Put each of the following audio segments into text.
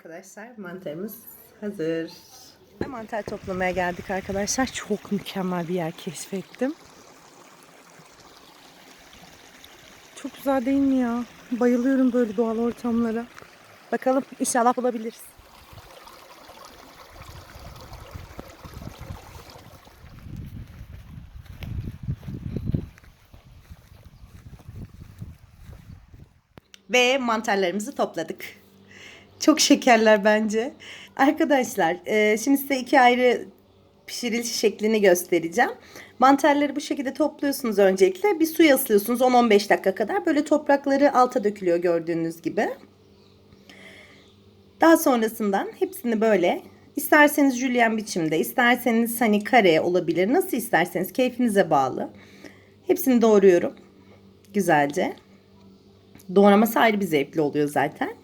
Arkadaşlar mantarımız hazır. Mantar toplamaya geldik arkadaşlar. Çok mükemmel bir yer keşfettim. Çok güzel değil mi ya? Bayılıyorum böyle doğal ortamlara. Bakalım inşallah bulabiliriz. Ve mantarlarımızı topladık. Çok şekerler bence. Arkadaşlar e, şimdi size iki ayrı pişiriliş şeklini göstereceğim. Mantarları bu şekilde topluyorsunuz öncelikle. Bir suya ıslıyorsunuz 10-15 dakika kadar. Böyle toprakları alta dökülüyor gördüğünüz gibi. Daha sonrasından hepsini böyle isterseniz jülyen biçimde, isterseniz hani kare olabilir. Nasıl isterseniz keyfinize bağlı. Hepsini doğruyorum. Güzelce. Doğraması ayrı bir zevkli oluyor zaten.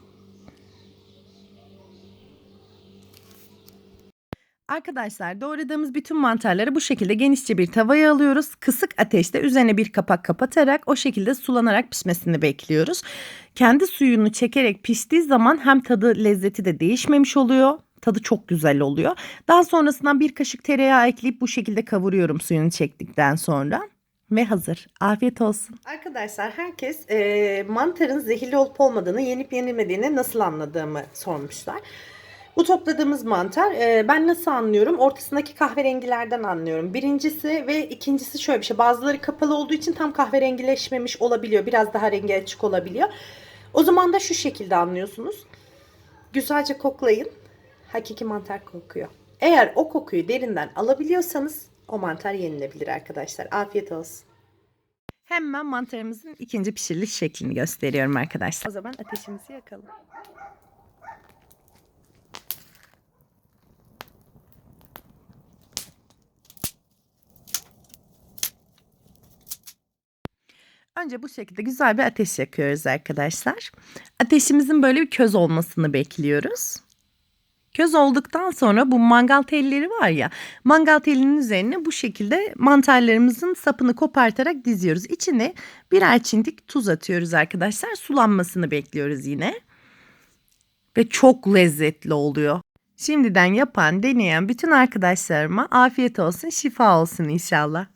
Arkadaşlar doğradığımız bütün mantarları bu şekilde genişçe bir tavaya alıyoruz. Kısık ateşte üzerine bir kapak kapatarak o şekilde sulanarak pişmesini bekliyoruz. Kendi suyunu çekerek piştiği zaman hem tadı lezzeti de değişmemiş oluyor. Tadı çok güzel oluyor. Daha sonrasında bir kaşık tereyağı ekleyip bu şekilde kavuruyorum suyunu çektikten sonra. Ve hazır. Afiyet olsun. Arkadaşlar herkes e, mantarın zehirli olup olmadığını, yenip yenilmediğini nasıl anladığımı sormuşlar. Bu topladığımız mantar e, ben nasıl anlıyorum? Ortasındaki kahverengilerden anlıyorum. Birincisi ve ikincisi şöyle bir şey. Bazıları kapalı olduğu için tam kahverengileşmemiş olabiliyor. Biraz daha rengi açık olabiliyor. O zaman da şu şekilde anlıyorsunuz. Güzelce koklayın. Hakiki mantar kokuyor. Eğer o kokuyu derinden alabiliyorsanız o mantar yenilebilir arkadaşlar. Afiyet olsun. Hemen mantarımızın ikinci pişiriliş şeklini gösteriyorum arkadaşlar. O zaman ateşimizi yakalım. Önce bu şekilde güzel bir ateş yakıyoruz arkadaşlar. Ateşimizin böyle bir köz olmasını bekliyoruz. Köz olduktan sonra bu mangal telleri var ya mangal telinin üzerine bu şekilde mantarlarımızın sapını kopartarak diziyoruz. İçine birer çintik tuz atıyoruz arkadaşlar. Sulanmasını bekliyoruz yine. Ve çok lezzetli oluyor. Şimdiden yapan, deneyen bütün arkadaşlarıma afiyet olsun, şifa olsun inşallah.